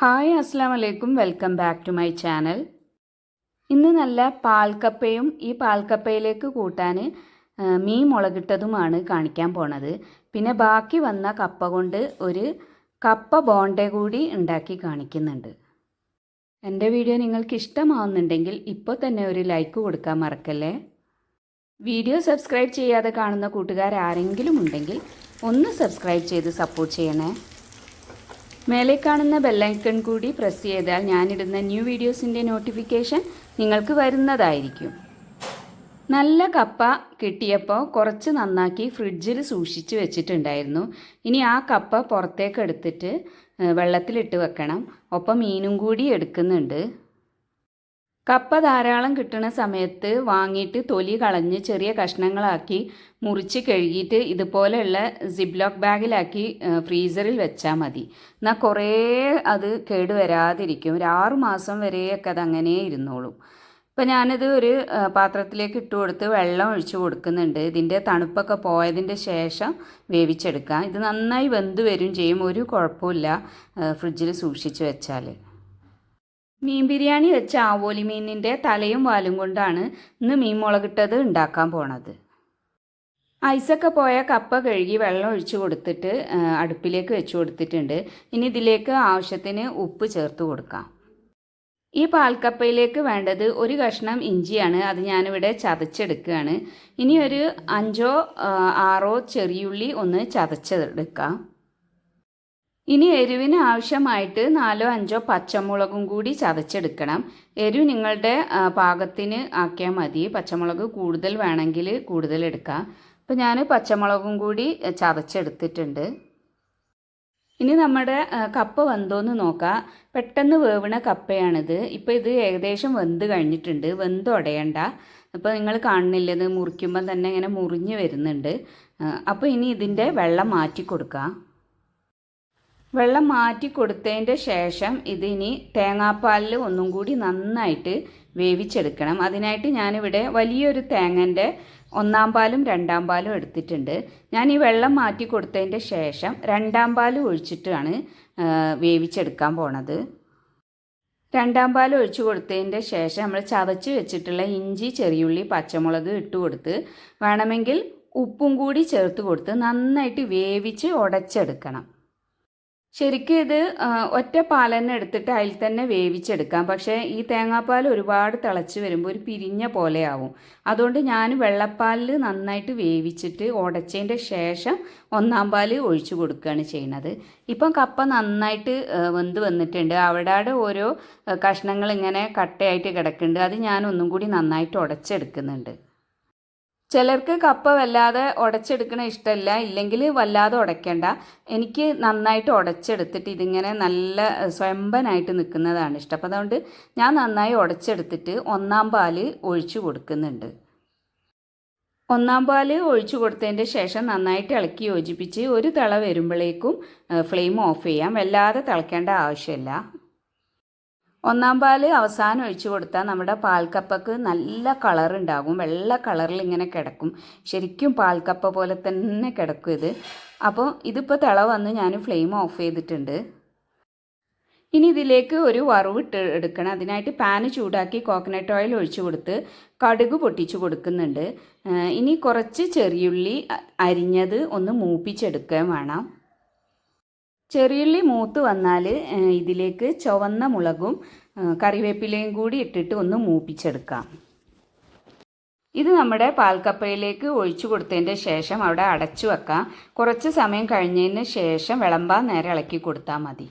Hi അസ്സാം വലൈക്കും welcome back to my channel. ഇന്ന് നല്ല പാൽക്കപ്പയും ഈ പാൽക്കപ്പയിലേക്ക് കൂട്ടാൻ മീൻ മുളകിട്ടതുമാണ് കാണിക്കാൻ പോണത്. പിന്നെ ബാക്കി വന്ന കപ്പ കൊണ്ട് ഒരു കപ്പ ബോണ്ട കൂടി ഉണ്ടാക്കി കാണിക്കുന്നുണ്ട്. എന്റെ വീഡിയോ നിങ്ങൾക്ക് ഇഷ്ടമാവുന്നുണ്ടെങ്കിൽ ഇപ്പോൾ തന്നെ ഒരു ലൈക്ക് കൊടുക്കാൻ മറക്കല്ലേ? വീഡിയോ സബ്സ്ക്രൈബ് ചെയ്യാതെ കാണുന്ന കൂട്ടുകാർ ആരെങ്കിലും ഉണ്ടെങ്കിൽ ഒന്ന് സബ്സ്ക്രൈബ് ചെയ്ത് സപ്പോർട്ട് ചെയ്യണേ. മേലെ കാണുന്ന ബെല്ലൈക്കൺ കൂടി പ്രസ് ചെയ്താൽ ഞാനിടുന്ന ന്യൂ വീഡിയോസിന്റെ നോട്ടിഫിക്കേഷൻ നിങ്ങൾക്ക് വരുന്നതായിരിക്കും. നല്ല കപ്പ കിട്ടിയപ്പോൾ കുറച്ച് നന്നാക്കി ഫ്രിഡ്ജിൽ സൂക്ഷിച്ച് വെച്ചിട്ടുണ്ടായിരുന്നു. ഇനി ആ കപ്പ പുറത്തേക്ക് എടുത്തിട്ട് വെള്ളത്തിലിട്ട് വെക്കണം. ഒപ്പം മീനും കൂടി എടുക്കുന്നുണ്ട്. കപ്പ ധാരാളം കിട്ടുന്ന സമയത്ത് വാങ്ങിയിട്ട് തൊലി കളഞ്ഞ് ചെറിയ കഷ്ണങ്ങളാക്കി മുറിച്ച് കഴുകിയിട്ട് ഇതുപോലെയുള്ള സിബ്ലോക്ക് ബാഗിലാക്കി ഫ്രീസറിൽ വെച്ചാൽ മതി. എന്നാൽ കുറേ അത് കേടുവരാതിരിക്കും ഒരു ആറു മാസം വരെയൊക്കെ അത് അങ്ങനെ ഇരുന്നോളും. ഇപ്പം ഞാനിത് ഒരു പാത്രത്തിലേക്ക് ഇട്ട് കൊടുത്ത് വെള്ളം ഒഴിച്ച് കൊടുക്കുന്നുണ്ട്. ഇതിന്റെ തണുപ്പൊക്കെ പോയതിന്റെ ശേഷം വേവിച്ചെടുക്കാം. ഇത് നന്നായി വെന്ത് വരും ചെയ്യും. ഒരു കുഴപ്പമില്ല ഫ്രിഡ്ജിൽ സൂക്ഷിച്ച് വെച്ചാൽ മീൻ ബിരിയാണി വെച്ച ആവോലി മീനിന്റെ തലയും വാലും കൊണ്ടാണ് ഇന്ന് മീൻ മുളകിട്ടത് ഉണ്ടാക്കാൻ പോണത്. ഐസൊക്കെ പോയ കപ്പ കഴുകി വെള്ളം ഒഴിച്ച് കൊടുത്തിട്ട് അടുപ്പിലേക്ക് വെച്ച് കൊടുത്തിട്ടുണ്ട്. ഇനി ഇതിലേക്ക് ആവശ്യത്തിന് ഉപ്പ് ചേർത്ത് കൊടുക്കാം. ഈ പാൽക്കപ്പയിലേക്ക് വേണ്ടത് ഒരു കഷ്ണം ഇഞ്ചിയാണ്. അത് ഞാനിവിടെ ചതച്ചെടുക്കുകയാണ്. ഇനി ഒരു അഞ്ചോ ആറോ ചെറിയുള്ളി ഒന്ന് ചതച്ചെടുക്കാം. ഇനി എരിവിന് ആവശ്യമായിട്ട് നാലോ അഞ്ചോ പച്ചമുളകും കൂടി ചതച്ചെടുക്കണം. എരിവ് നിങ്ങളുടെ പാകത്തിന് ആക്കിയാൽ മതി. പച്ചമുളക് കൂടുതൽ വേണമെങ്കിൽ കൂടുതൽ എടുക്കാം. അപ്പോൾ ഞാൻ പച്ചമുളകും കൂടി ചതച്ചെടുത്തിട്ടുണ്ട്. ഇനി നമ്മുടെ കപ്പ വെന്തോന്ന് നോക്കാം. പെട്ടെന്ന് വേവണ കപ്പയാണിത്. ഇപ്പോൾ ഇത് ഏകദേശം വെന്ത് കഴിഞ്ഞിട്ടുണ്ട്. വെന്ത് ഉടയണ്ട അപ്പോൾ നിങ്ങൾ കാണുന്നില്ല ഇത് മുറിക്കുമ്പം തന്നെ ഇങ്ങനെ മുറിഞ്ഞ് വരുന്നുണ്ട്. അപ്പോൾ ഇനി ഇതിന്റെ വെള്ളം മാറ്റി കൊടുക്കാം. വെള്ളം മാറ്റി കൊടുത്തതിന്റെ ശേഷം ഇതിനി തേങ്ങാപ്പാലിൽ ഒന്നും കൂടി നന്നായിട്ട് വേവിച്ചെടുക്കണം. അതിനായിട്ട് ഞാനിവിടെ വലിയൊരു തേങ്ങന്റെ ഒന്നാം പാലും രണ്ടാം പാലും എടുത്തിട്ടുണ്ട്. ഞാൻ ഈ വെള്ളം മാറ്റി കൊടുത്തതിന്റെ ശേഷം രണ്ടാം പാൽ ഒഴിച്ചിട്ടാണ് വേവിച്ചെടുക്കാൻ പോണത്. രണ്ടാം പാൽ ഒഴിച്ചു കൊടുത്തതിന്റെ ശേഷം നമ്മൾ ചതച്ച് വെച്ചിട്ടുള്ള ഇഞ്ചി ചെറിയുള്ളി പച്ചമുളക് ഇട്ട് കൊടുത്ത് വേണമെങ്കിൽ ഉപ്പും കൂടി ചേർത്ത് കൊടുത്ത് നന്നായിട്ട് വേവിച്ച് ഉടച്ചെടുക്കണം. ശരിക്കും ഇത് ഒറ്റ പാൽ തന്നെ എടുത്തിട്ട് അതിൽ തന്നെ വേവിച്ചെടുക്കാം. പക്ഷേ ഈ തേങ്ങാപ്പാൽ ഒരുപാട് തിളച്ച് വരുമ്പോൾ ഒരു പിരിഞ്ഞ പോലെ ആവും. അതുകൊണ്ട് ഞാൻ വെള്ളപ്പാലിൽ നന്നായിട്ട് വേവിച്ചിട്ട് ഉടച്ചതിന്റെ ശേഷം ഒന്നാം പാൽ ഒഴിച്ചു കൊടുക്കുകയാണ് ചെയ്യുന്നത്. ഇപ്പം കപ്പ നന്നായിട്ട് വെന്ത് വന്നിട്ടുണ്ട്. അവിടെ ഓരോ കഷ്ണങ്ങൾ ഇങ്ങനെ കട്ടയായിട്ട് കിടക്കുന്നുണ്ട്. അത് ഞാൻ ഒന്നും കൂടി നന്നായിട്ട് ഉടച്ചെടുക്കുന്നുണ്ട്. ചിലർക്ക് കപ്പ വല്ലാതെ ഉടച്ചെടുക്കണ ഇഷ്ടമല്ല ഇല്ലെങ്കിൽ വല്ലാതെ ഉടയ്ക്കണ്ട. എനിക്ക് നന്നായിട്ട് ഉടച്ചെടുത്തിട്ട് ഇതിങ്ങനെ നല്ല സ്വയംബനായിട്ട് നിൽക്കുന്നതാണ് ഇഷ്ടം. അപ്പം അതുകൊണ്ട് ഞാൻ നന്നായി ഉടച്ചെടുത്തിട്ട് ഒന്നാം പാൽ ഒഴിച്ചു കൊടുക്കുന്നുണ്ട്. ഒന്നാം പാൽ ഒഴിച്ചു കൊടുത്തതിന്റെ ശേഷം നന്നായിട്ട് ഇളക്കി യോജിപ്പിച്ച് ഒരു തിള വരുമ്പോഴേക്കും ഫ്ലെയിം ഓഫ് ചെയ്യാം. വല്ലാതെ തിളയ്ക്കേണ്ട ആവശ്യമില്ല. ഒന്നാം പാൽ അവസാനം ഒഴിച്ചു കൊടുത്താൽ നമ്മുടെ പാൽക്കപ്പക്ക് നല്ല കളർ ഉണ്ടാകും. വെള്ള കളറിൽ ഇങ്ങനെ കിടക്കും. ശരിക്കും പാൽക്കപ്പ പോലെ തന്നെ കിടക്കും ഇത്. അപ്പോൾ ഇതിപ്പോൾ തിള വന്ന് ഞാൻ ഫ്ലെയിം ഓഫ് ചെയ്തിട്ടുണ്ട്. ഇനി ഇതിലേക്ക് ഒരു വറവിട്ട് എടുക്കണം. അതിനായിട്ട് പാന് ചൂടാക്കി കോക്കനട്ട് ഓയിൽ ഒഴിച്ചു കൊടുത്ത് കടുക് പൊട്ടിച്ചു കൊടുക്കുന്നുണ്ട്. ഇനി കുറച്ച് ചെറിയുള്ളി അരിഞ്ഞത് ഒന്ന് മൂപ്പിച്ചെടുക്കുകയും വേണം. ചെറിയുള്ളി മൂത്ത് വന്നാൽ ഇതിലേക്ക് ചുവന്ന മുളകും കറിവേപ്പിലയും കൂടി ഇട്ടിട്ട് ഒന്ന് മൂപ്പിച്ചെടുക്കാം. ഇത് നമ്മുടെ പാൽക്കപ്പയിലേക്ക് ഒഴിച്ചു കൊടുത്തതിന്റെ ശേഷം അവിടെ അടച്ചു വെക്കാം. കുറച്ച് സമയം കഴിഞ്ഞതിന് ശേഷം വിളമ്പാൻ നേരെ ഇളക്കി കൊടുത്താൽ മതി.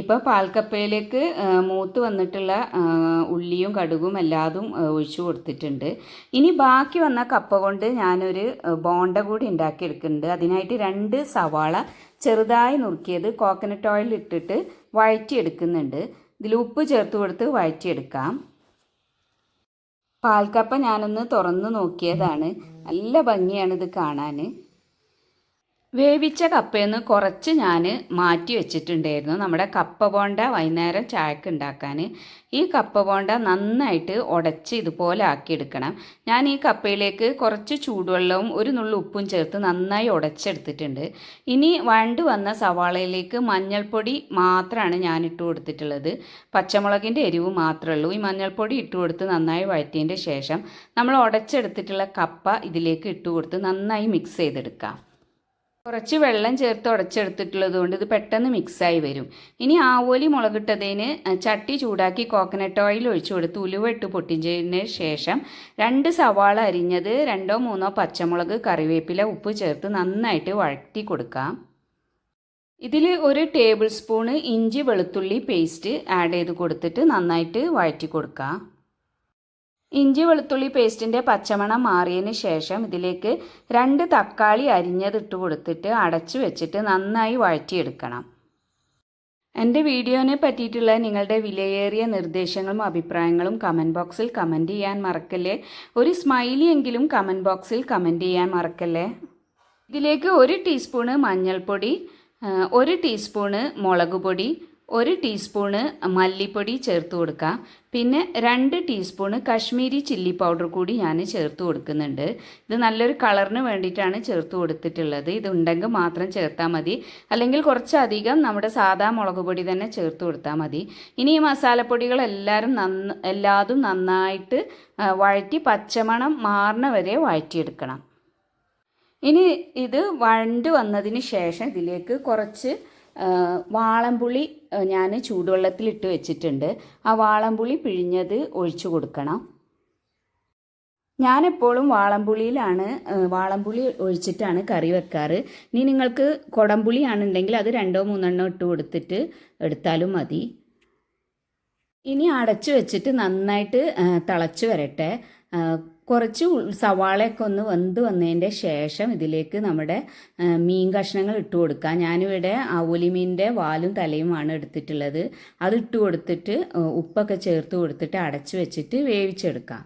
ഇപ്പോൾ പാൽക്കപ്പയിലേക്ക് മൂത്ത് വന്നിട്ടുള്ള ഉള്ളിയും കടുകും എല്ലാതും ഒഴിച്ചു കൊടുത്തിട്ടുണ്ട്. ഇനി ബാക്കി വന്ന കപ്പ കൊണ്ട് ഞാനൊരു ബോണ്ട കൂടി ഉണ്ടാക്കിയെടുക്കുന്നുണ്ട്. അതിനായിട്ട് രണ്ട് സവാള ചെറുതായി നുറുക്കിയത് കോക്കനട്ട് ഓയിൽ ഇട്ടിട്ട് വഴറ്റിയെടുക്കുന്നുണ്ട്. ഇതിൽ ഉപ്പ് ചേർത്ത് കൊടുത്ത് വഴറ്റിയെടുക്കാം. പാൽക്കപ്പ ഞാനൊന്ന് തുറന്ന് നോക്കിയതാണ്. നല്ല ഭംഗിയാണിത് കാണാൻ വേവിച്ച കപ്പയിൽ നിന്ന് കുറച്ച് ഞാൻ മാറ്റി വെച്ചിട്ടുണ്ടായിരുന്നു. നമ്മുടെ കപ്പ ബോണ്ട വൈകുന്നേരം ചായക്ക് ഉണ്ടാക്കാൻ ഈ കപ്പ ബോണ്ട നന്നായിട്ട് ഉടച്ച് ഇതുപോലെ ആക്കിയെടുക്കണം. ഞാൻ ഈ കപ്പയിലേക്ക് കുറച്ച് ചൂടുവെള്ളവും ഒരു നുള്ളു ഉപ്പും ചേർത്ത് നന്നായി ഉടച്ചെടുത്തിട്ടുണ്ട്. ഇനി വണ്ട് വന്ന സവാളയിലേക്ക് മഞ്ഞൾപ്പൊടി മാത്രമാണ് ഞാൻ ഇട്ട് കൊടുത്തിട്ടുള്ളത്. പച്ചമുളകിന്റെ എരിവ് മാത്രമേ ഉള്ളൂ. ഈ മഞ്ഞൾപ്പൊടി ഇട്ട് കൊടുത്ത് നന്നായി വഴറ്റിയതിന്റെ ശേഷം നമ്മൾ ഉടച്ചെടുത്തിട്ടുള്ള കപ്പ ഇതിലേക്ക് ഇട്ട് കൊടുത്ത് നന്നായി മിക്സ് ചെയ്തെടുക്കാം. കുറച്ച് വെള്ളം ചേർത്ത് ഉടച്ചെടുത്തിട്ടുള്ളത് കൊണ്ട് ഇത് പെട്ടെന്ന് മിക്സായി വരും. ഇനി ആവോലി മുളകിട്ടതിന് ചട്ടി ചൂടാക്കി കോക്കനട്ട് ഓയിൽ ഒഴിച്ചു കൊടുത്ത് ഉലുവ ഇട്ട് പൊട്ടിച്ചതിന് ശേഷം രണ്ട് സവാള അരിഞ്ഞത് രണ്ടോ മൂന്നോ പച്ചമുളക് കറിവേപ്പില ഉപ്പ് ചേർത്ത് നന്നായിട്ട് വഴറ്റി കൊടുക്കാം. ഇതിൽ ഒരു ടേബിൾ സ്പൂണ് ഇഞ്ചി വെളുത്തുള്ളി പേസ്റ്റ് ആഡ് ചെയ്ത് കൊടുത്തിട്ട് നന്നായിട്ട് വഴറ്റി കൊടുക്കാം. ഇഞ്ചി വെളുത്തുള്ളി പേസ്റ്റിന്റെ പച്ചമണം മാറിയതിന് ശേഷം ഇതിലേക്ക് രണ്ട് തക്കാളി അരിഞ്ഞതിട്ട് കൊടുത്തിട്ട് അടച്ചു വെച്ചിട്ട് നന്നായി വഴറ്റിയെടുക്കണം. എന്റെ വീഡിയോനെ പറ്റിയിട്ടുള്ള നിങ്ങളുടെ വിലയേറിയ നിർദ്ദേശങ്ങളും അഭിപ്രായങ്ങളും കമന്റ് ബോക്സിൽ കമന്റ് ചെയ്യാൻ മറക്കല്ലേ? ഒരു സ്മൈലി എങ്കിലും കമന്റ് ബോക്സിൽ കമന്റ് ചെയ്യാൻ മറക്കല്ലേ? ഇതിലേക്ക് ഒരു ടീസ്പൂണ് മഞ്ഞൾപ്പൊടി ഒരു ടീസ്പൂണ് മുളക് പൊടി ഒരു ടീസ്പൂണ് മല്ലിപ്പൊടി ചേർത്ത് കൊടുക്കാം. പിന്നെ രണ്ട് ടീസ്പൂണ് കശ്മീരി ചില്ലി പൗഡർ കൂടി ഞാൻ ചേർത്ത് കൊടുക്കുന്നുണ്ട്. ഇത് നല്ലൊരു കളറിന് വേണ്ടിയിട്ടാണ് ചേർത്ത് കൊടുത്തിട്ടുള്ളത്. ഇതുണ്ടെങ്കിൽ മാത്രം ചേർത്താൽ മതി. അല്ലെങ്കിൽ കുറച്ചധികം നമ്മുടെ സാധാ മുളക് പൊടി തന്നെ ചേർത്ത് കൊടുത്താൽ മതി. ഇനി ഈ മസാലപ്പൊടികൾ എല്ലാവരും നന്ന എല്ലാതും നന്നായിട്ട് വഴറ്റി പച്ചമണം മാറണ വരെ വഴറ്റിയെടുക്കണം. ഇനി ഇത് വണ്ട് വന്നതിന് ശേഷം ഇതിലേക്ക് കുറച്ച് വാളംപുളി ഞാൻ ചൂടുവെള്ളത്തിലിട്ട് വെച്ചിട്ടുണ്ട്. ആ വാളംപുളി പിഴിഞ്ഞത് ഒഴിച്ചു കൊടുക്കണം. ഞാനെപ്പോഴും വാളംപുളിയിലാണ് വാളംപുളി ഒഴിച്ചിട്ടാണ് കറി വെക്കാറ്. ഇനി നിങ്ങൾക്ക് കൊടംപുളിയാണെന്നുണ്ടെങ്കിൽ അത് രണ്ടോ മൂന്നെണ്ണോ ഇട്ട് കൊടുത്തിട്ട് എടുത്താലും മതി. ഇനി അടച്ചു വെച്ചിട്ട് നന്നായിട്ട് തിളച്ച് വരട്ടെ. കുറച്ച് സവാളയൊക്കെ ഒന്ന് വെന്ത് വന്നതിന്റെ ശേഷം ഇതിലേക്ക് നമ്മുടെ മീൻ കഷ്ണങ്ങൾ ഇട്ട് കൊടുക്കാം ഞാനിവിടെ അവലിമീന്റെ വാലും തലയുമാണ് എടുത്തിട്ടുള്ളത്. അത് ഇട്ട് കൊടുത്തിട്ട് ഉപ്പൊക്കെ ചേർത്ത് കൊടുത്തിട്ട് അടച്ചു വെച്ചിട്ട് വേവിച്ചെടുക്കാം.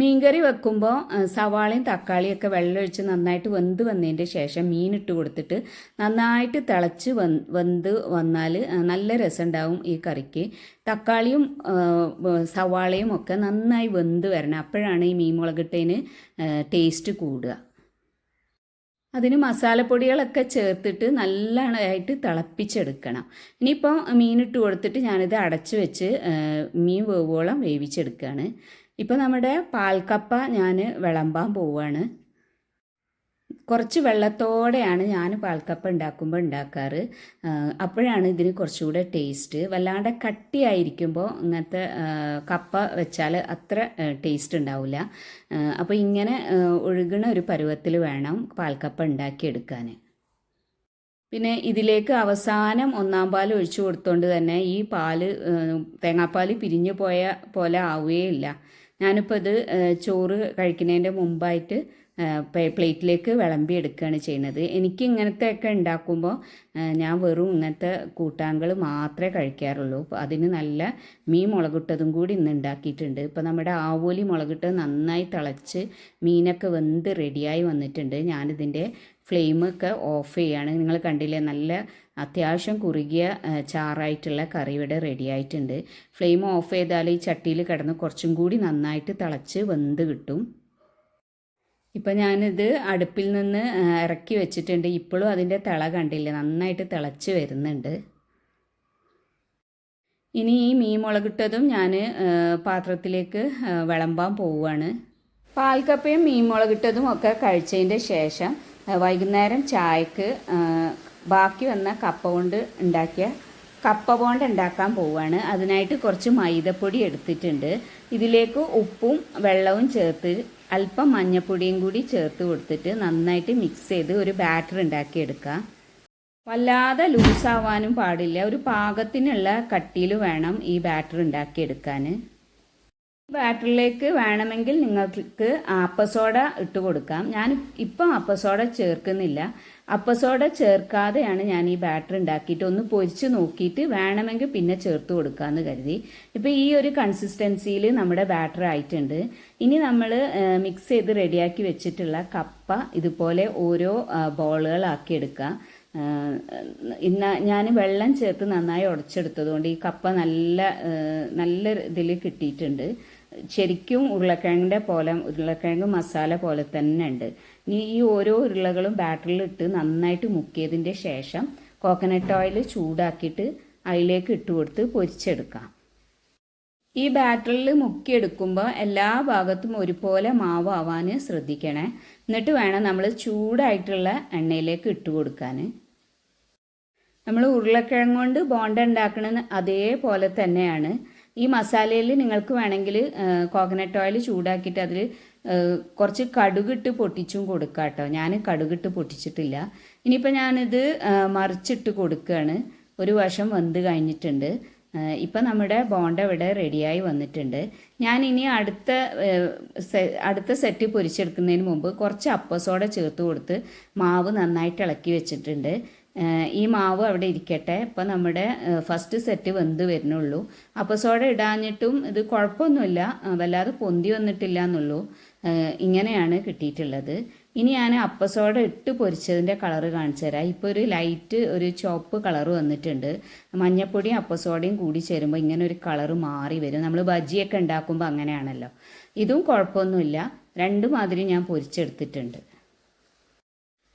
മീൻകറി വെക്കുമ്പോൾ സവാളയും തക്കാളിയും ഒക്കെ വെള്ളമൊഴിച്ച് നന്നായിട്ട് വെന്ത് വന്നതിന്റെ ശേഷം മീനിട്ട് കൊടുത്തിട്ട് നന്നായിട്ട് തിളച്ച് വെന്ത് വന്നാൽ നല്ല രസമുണ്ടാവും ഈ കറിക്ക്. തക്കാളിയും സവാളയും ഒക്കെ നന്നായി വെന്ത് വരണം. അപ്പോഴാണ് ഈ മീൻ മുളകിട്ടതിന് ടേസ്റ്റ് കൂടുക. അതിന് മസാലപ്പൊടികളൊക്കെ ചേർത്തിട്ട് നല്ലതായിട്ട് തിളപ്പിച്ചെടുക്കണം. ഇനിയിപ്പോൾ മീനിട്ട് കൊടുത്തിട്ട് ഞാനിത് അടച്ചു വെച്ച് മീൻ വേവോളം വേവിച്ചെടുക്കുകയാണ് ഇപ്പോൾ നമ്മുടെ പാൽക്കപ്പ ഞാൻ വിളമ്പാൻ പോവുകയാണ് കുറച്ച് വെള്ളത്തോടെയാണ് ഞാൻ പാൽക്കപ്പ ഉണ്ടാക്കുമ്പോൾ ഉണ്ടാക്കാറ്. അപ്പോഴാണ് ഇതിന് കുറച്ചുകൂടെ ടേസ്റ്റ്. വല്ലാണ്ട് കട്ടിയായിരിക്കുമ്പോൾ ഇങ്ങനത്തെ കപ്പ വെച്ചാൽ അത്ര ടേസ്റ്റ് ഉണ്ടാവില്ല അപ്പോൾ ഇങ്ങനെ ഒഴുകണ ഒരു പരുവത്തിൽ വേണം പാൽക്കപ്പ ഉണ്ടാക്കിയെടുക്കാൻ പിന്നെ ഇതിലേക്ക് അവസാനം ഒന്നാം പാൽ ഒഴിച്ചു കൊടുത്തുകൊണ്ട് തന്നെ ഈ പാൽ തേങ്ങാപ്പാൽ പിരിഞ്ഞു പോയ പോലെ ആവുകയില്ല. ഞാനിപ്പോൾ ഇത് ചോറ് കഴിക്കുന്നതിന്റെ മുമ്പായിട്ട് പ്ലേറ്റിലേക്ക് വിളമ്പി എടുക്കുകയാണ് ചെയ്യുന്നത്. എനിക്ക് ഇങ്ങനത്തെയൊക്കെ ഉണ്ടാക്കുമ്പോൾ ഞാൻ വെറും ഇങ്ങനത്തെ കൂട്ടാങ്കൾ മാത്രമേ കഴിക്കാറുള്ളൂ. അതിന് നല്ല മീൻ മുളകിട്ടതും കൂടി ഇന്ന് ഉണ്ടാക്കിയിട്ടുണ്ട്. ഇപ്പോൾ നമ്മുടെ ആവോലി മുളകിട്ട് നന്നായി തിളച്ച് മീനൊക്കെ വെന്ത് റെഡിയായി വന്നിട്ടുണ്ട്. ഞാനിതിന്റെ ഫ്ലെയിമൊക്കെ ഓഫ് ചെയ്യുകയാണ് നിങ്ങൾ കണ്ടില്ലേ? നല്ല അത്യാവശ്യം കുറുകിയ ചാറായിട്ടുള്ള കറി ഇവിടെ റെഡി ആയിട്ടുണ്ട്. ഫ്ലെയിം ഓഫ് ചെയ്താൽ ഈ ചട്ടിയിൽ കിടന്ന് കുറച്ചും കൂടി നന്നായിട്ട് തിളച്ച് വെന്ത് കിട്ടും. ഇപ്പം ഞാനിത് അടുപ്പിൽ നിന്ന് ഇറക്കി വെച്ചിട്ടുണ്ട്. ഇപ്പോഴും അതിന്റെ തിള കണ്ടില്ല? നന്നായിട്ട് തിളച്ച് വരുന്നുണ്ട്. ഇനി ഈ മീൻ മുളകിട്ടതും ഞാൻ പാത്രത്തിലേക്ക് വിളമ്പാൻ പോവുകയാണ്. പാൽക്കപ്പയും മീൻ മുളകിട്ടതും ഒക്കെ കഴിച്ചതിന്റെ ശേഷം വൈകുന്നേരം ചായക്ക് ബാക്കി വന്ന കപ്പ കൊണ്ട് ഉണ്ടാക്കിയ കപ്പ ബോണ്ട ഉണ്ടാക്കാൻ പോവുകയാണ് അതിനായിട്ട് കുറച്ച് മൈദപ്പൊടി എടുത്തിട്ടുണ്ട്. ഇതിലേക്ക് ഉപ്പും വെള്ളവും ചേർത്ത് അല്പം മഞ്ഞപ്പൊടിയും കൂടി ചേർത്ത് കൊടുത്തിട്ട് നന്നായിട്ട് മിക്സ് ചെയ്ത് ഒരു ബാറ്റർ ഉണ്ടാക്കിയെടുക്കുക വല്ലാതെ ലൂസാവാനും പാടില്ല. ഒരു പാകത്തിനുള്ള കട്ടിയിൽ വേണം ഈ ബാറ്റർ ഉണ്ടാക്കിയെടുക്കാൻ ബാറ്ററിലേക്ക് വേണമെങ്കിൽ നിങ്ങൾക്ക് ആപ്പസോഡ ഇട്ട് കൊടുക്കാം. ഞാൻ ഇപ്പം ആപ്പസോഡ ചേർക്കുന്നില്ല. അപ്പസോഡ ചേർക്കാതെയാണ് ഞാൻ ഈ ബാറ്റർ ഉണ്ടാക്കിയിട്ട് ഒന്ന് പൊരിച്ച് നോക്കിയിട്ട് വേണമെങ്കിൽ പിന്നെ ചേർത്ത് കൊടുക്കാമെന്ന് കരുതി. ഇപ്പം ഈ ഒരു കൺസിസ്റ്റൻസിയിൽ നമ്മുടെ ബാറ്റർ ആയിട്ടുണ്ട്. ഇനി നമ്മൾ മിക്സ് ചെയ്ത് റെഡിയാക്കി വെച്ചിട്ടുള്ള കപ്പ ഇതുപോലെ ഓരോ ബോളുകളാക്കി എടുക്കുക ഇന്ന ഞാൻ വെള്ളം ചേർത്ത് നന്നായി ഉടച്ചെടുത്തതുകൊണ്ട് ഈ കപ്പ നല്ല നല്ല ഇതിൽ കിട്ടിയിട്ടുണ്ട്. ശരിക്കും ഉരുളക്കിഴങ്ങിന്റെ പോലെ ഉരുളക്കിഴങ്ങ് മസാല പോലെ തന്നെ ഉണ്ട്. ഇനി ഈ ഓരോ ഉരുളകളും ബാറ്ററിൽ ഇട്ട് നന്നായിട്ട് മുക്കിയതിന്റെ ശേഷം കോക്കനട്ട് ഓയിൽ ചൂടാക്കിയിട്ട് അതിലേക്ക് ഇട്ട് കൊടുത്ത് പൊരിച്ചെടുക്കാം. ഈ ബാറ്ററിൽ മുക്കിയെടുക്കുമ്പോൾ എല്ലാ ഭാഗത്തും ഒരുപോലെ മാവ് ആവാൻ ശ്രദ്ധിക്കണേ. എന്നിട്ട് വേണം നമ്മൾ ചൂടായിട്ടുള്ള എണ്ണയിലേക്ക് ഇട്ട് കൊടുക്കാൻ. നമ്മൾ ഉരുളക്കിഴങ്ങ് കൊണ്ട് ബോണ്ട ഉണ്ടാക്കണ അതേപോലെ തന്നെയാണ്. ഈ മസാലയിൽ നിങ്ങൾക്ക് വേണമെങ്കിൽ കോക്കനട്ട് ഓയിൽ ചൂടാക്കിയിട്ട് അതിൽ കുറച്ച് കടുകിട്ട് പൊട്ടിച്ചും കൊടുക്കാം കേട്ടോ ഞാൻ കടുകിട്ട് പൊട്ടിച്ചിട്ടില്ല. ഇനിയിപ്പോൾ ഞാനിത് മറിച്ചിട്ട് കൊടുക്കുകയാണ് ഒരു വശം വെന്ത് കഴിഞ്ഞിട്ടുണ്ട്. ഇപ്പം നമ്മുടെ ബോണ്ട ഇവിടെ റെഡിയായി വന്നിട്ടുണ്ട്. ഞാൻ ഇനി അടുത്ത അടുത്ത സെറ്റ് പൊരിച്ചെടുക്കുന്നതിന് മുമ്പ് കുറച്ച് അപ്പസോട ചേർത്ത് കൊടുത്ത് മാവ് നന്നായിട്ട് ഇളക്കി വെച്ചിട്ടുണ്ട്. ഈ മാവ് അവിടെ ഇരിക്കട്ടെ. ഇപ്പം നമ്മുടെ ഫസ്റ്റ് സെറ്റ് വെന്ത് വരുന്നുള്ളൂ. അപ്പസോട ഇടാഞ്ഞിട്ടും ഇത് കുഴപ്പമൊന്നുമില്ല. വല്ലാതെ പൊന്തി വന്നിട്ടില്ല എന്നുള്ളൂ ഇങ്ങനെയാണ് കിട്ടിയിട്ടുള്ളത്. ഇനി ഞാൻ അപ്പസോഡ ഇട്ട് പൊരിച്ചതിന്റെ കളറ് കാണിച്ചു തരാം. ഇപ്പോൾ ഒരു ലൈറ്റ് ഒരു ചുവപ്പ് കളർ വന്നിട്ടുണ്ട്. മഞ്ഞപ്പൊടിയും അപ്പസോടയും കൂടി ചേരുമ്പോൾ ഇങ്ങനെ ഒരു കളറ് മാറി വരും. നമ്മൾ ബജിയൊക്കെ ഉണ്ടാക്കുമ്പോൾ അങ്ങനെയാണല്ലോ. ഇതും കുഴപ്പമൊന്നുമില്ല. രണ്ടു മാതിരി ഞാൻ പൊരിച്ചെടുത്തിട്ടുണ്ട്.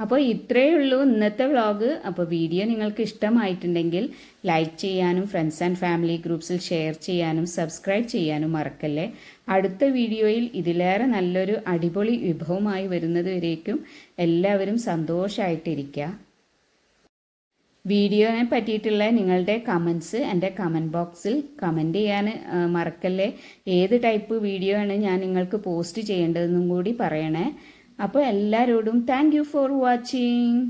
അപ്പോൾ ഇത്രയേ ഉള്ളൂ ഇന്നത്തെ വ്ളോഗ്. അപ്പോൾ വീഡിയോ നിങ്ങൾക്ക് ഇഷ്ടമായിട്ടുണ്ടെങ്കിൽ ലൈക്ക് ചെയ്യാനും ഫ്രണ്ട്സ് ആൻഡ് ഫാമിലി ഗ്രൂപ്പ്സിൽ ഷെയർ ചെയ്യാനും സബ്സ്ക്രൈബ് ചെയ്യാനും മറക്കല്ലേ. അടുത്ത വീഡിയോയിൽ ഇതിലേറെ നല്ലൊരു അടിപൊളി വിഭവമായി വരുന്നത് വരേക്കും എല്ലാവരും സന്തോഷമായിട്ടിരിക്കുക വീഡിയോനെ പറ്റിയിട്ടുള്ള നിങ്ങളുടെ കമൻസ് എന്റെ കമന്റ് ബോക്സിൽ കമന്റ് ചെയ്യാൻ മറക്കല്ലേ. ഏത് ടൈപ്പ് വീഡിയോ ആണ് ഞാൻ നിങ്ങൾക്ക് പോസ്റ്റ് ചെയ്യേണ്ടതെന്നും കൂടി പറയണേ. അപ്പോൾ എല്ലാവരോടും താങ്ക് ഫോർ വാച്ചിങ്